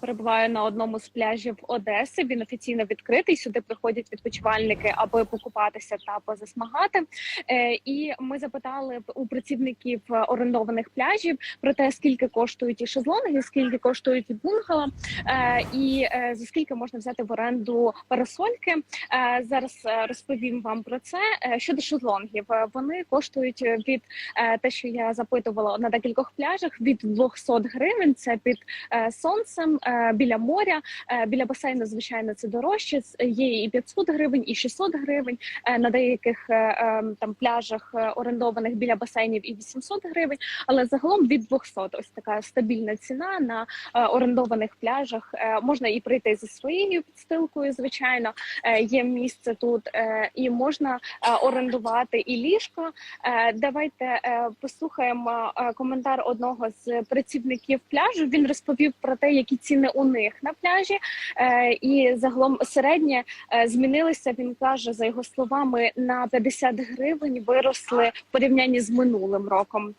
Перебуваю на одному з пляжів Одеси. Він офіційно відкритий. Сюди приходять відпочивальники, аби покупатися та позасмагати. Е, І ми запитали у працівників е, орендованих пляжів про те, скільки коштують і шезлонги, скільки коштують і бунгало, е, і за скільки можна взяти в оренду парасольки. Зараз розповім вам про це. Щодо шезлонгів, вони коштують від те, що я запитувала на декількох пляжах, від 200 гривень. Це під сонцем біля моря, е, біля басейну. Звичайно, це дорожче. З- Є і 500 гривень, і 600 гривень. Е, На деяких е, е, там пляжах е, орендованих біля басейнів і 800 гривень. Але загалом від 200 ось така стабільна ціна на е, орендованих пляжах. Е, Можна і прийти зі своєю підстилкою. Звичайно, Е, є місце тут, е, і можна е, орендувати і ліжко. Е, Давайте е, послухаємо е, коментар одного з працівників пляжу. Він розповів про те, які ціни у них на пляжі, Е, і загалом середнє е, змінилися. Він каже, за його словами, на 50 гривень виросли в порівнянні з минулим роком.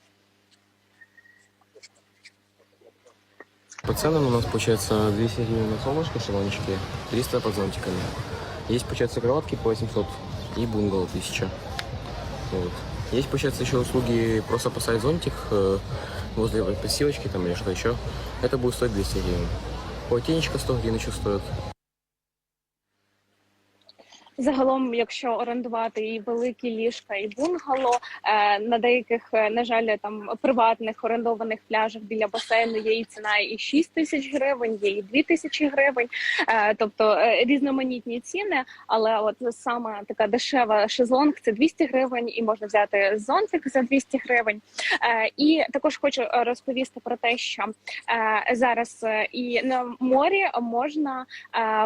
По ценам у нас получается 200 гривен на солнышко, шалончики, 300 под зонтиками. Есть, получается, кроватки по 800 и бунгало 1000. Вот. Есть, получается, еще услуги просто поставить зонтик э, возле посилочки там или что-то еще. Это будет стоить 200 гривен. Полотенечко 100 гривен еще стоит. Загалом, якщо орендувати і великі ліжка, і бунгало е, на деяких, е, на жаль, там приватних орендованих пляжах біля басейну є і ціна і 6 тисяч гривень, є і 2 тисячі гривень. Е, тобто різноманітні ціни. Але от саме така дешева шезлонг це 200 гривень, і можна взяти зонтик за 200 гривень. І також хочу розповісти про те, що зараз і на морі можна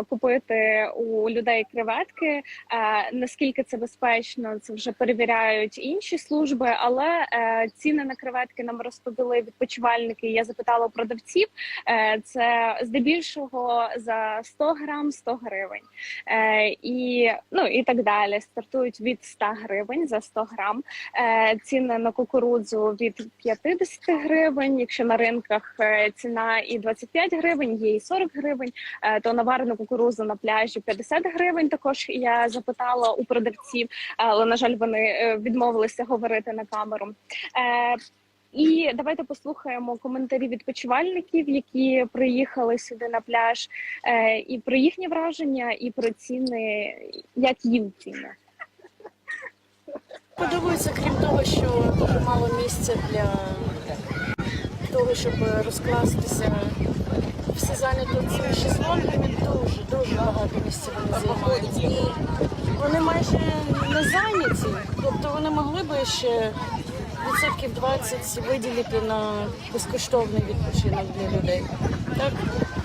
купити у людей креветки. Е, Наскільки це безпечно, це вже перевіряють інші служби, але е, ціни на креветки нам розповіли відпочивальники. Я запитала продавців. Е, Це здебільшого за 100 грам 100 гривень. І ну і так далі. Стартують від 100 гривень за 100 грам. Ціни на кукурудзу від 50 гривень. Якщо на ринках ціна і 25 гривень, є і 40 гривень, то на варену кукурудзу на пляжі 50 гривень. Також я запитала у продавців, але на жаль, вони е, відмовилися говорити на камеру. Е, і давайте послухаємо коментарі відпочивальників, які приїхали сюди на пляж, е, і про їхні враження, і про ціни, як їм ціни. Подобається, крім того, що дуже мало місця для того, щоб розкластися. Все зайнято цими шезлонгами, дуже, дуже багато місця вони займають. І вони майже не зайняті, тобто вони могли би ще відсотків 20 виділити на безкоштовний відпочинок для людей. Так,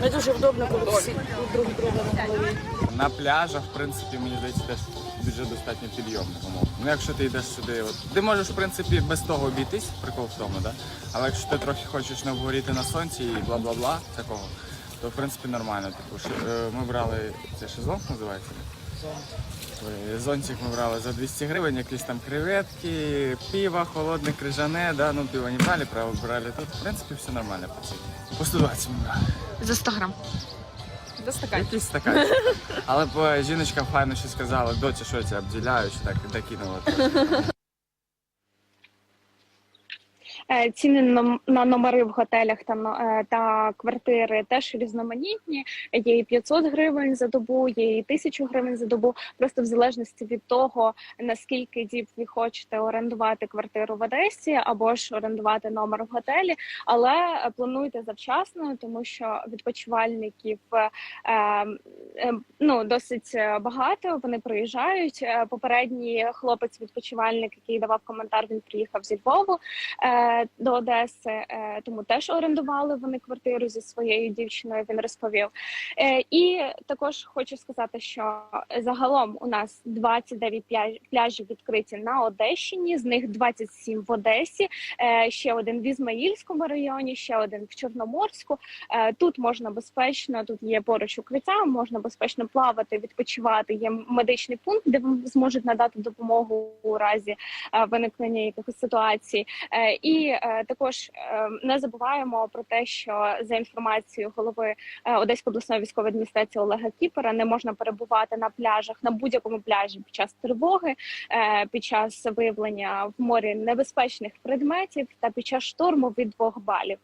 не дуже вдобно, коли всі друг друга на голові. На пляжах, в принципі, мені здається, теж бюджет достатньо підйомний. умовно. Ну, якщо ти йдеш сюди, от ти можеш в принципі без того обійтись, прикол в тому, да? Але якщо ти трохи хочеш не обгоріти на сонці і бла бла бла такого, то в принципі нормально. Типу, е, ми брали це шезлонг називається. Ой, Зонтик ми брали за 200 гривень, якісь там креветки, пиво, холодне, крижане, да, ну пиво не брали, право брали тут. В принципі, все нормально по ціні. По 120 ми брали. За 100 грам. Якийсь стакан. Але по жіночкам файно ще сказала, доці, що я тебе обділяю, що так докинула. трохи. Ціни на, номери в готелях та, е, та квартири теж різноманітні. Є і 500 гривень за добу, є і 1000 гривень за добу. Просто в залежності від того, наскільки діб ви хочете орендувати квартиру в Одесі або ж орендувати номер в готелі. Але е, плануйте завчасно, тому що відпочивальників е, е, ну досить е, багато. Вони приїжджають. Е, Попередній хлопець-відпочивальник, який давав коментар, він приїхав зі Львову е, до Одеси, е, тому теж орендували вони квартиру зі своєю дівчиною. Він розповів. Е, і також хочу сказати, що загалом у нас 29 пляж- пляжів відкриті на Одещині, з них 27 в Одесі, е, ще один в Ізмаїльському районі, ще один в Чорноморську. Тут можна безпечно, тут є поруч укриття, можна безпечно плавати, відпочивати. Є медичний пункт, де вам зможуть надати допомогу у разі виникнення якихось ситуацій. Е, Е, також е, не забуваємо про те, що за інформацією голови е, Одеської обласної військової адміністрації Олега Кіпера не можна перебувати на пляжах на будь-якому пляжі під час тривоги, під час виявлення в морі небезпечних предметів та під час шторму від двох балів.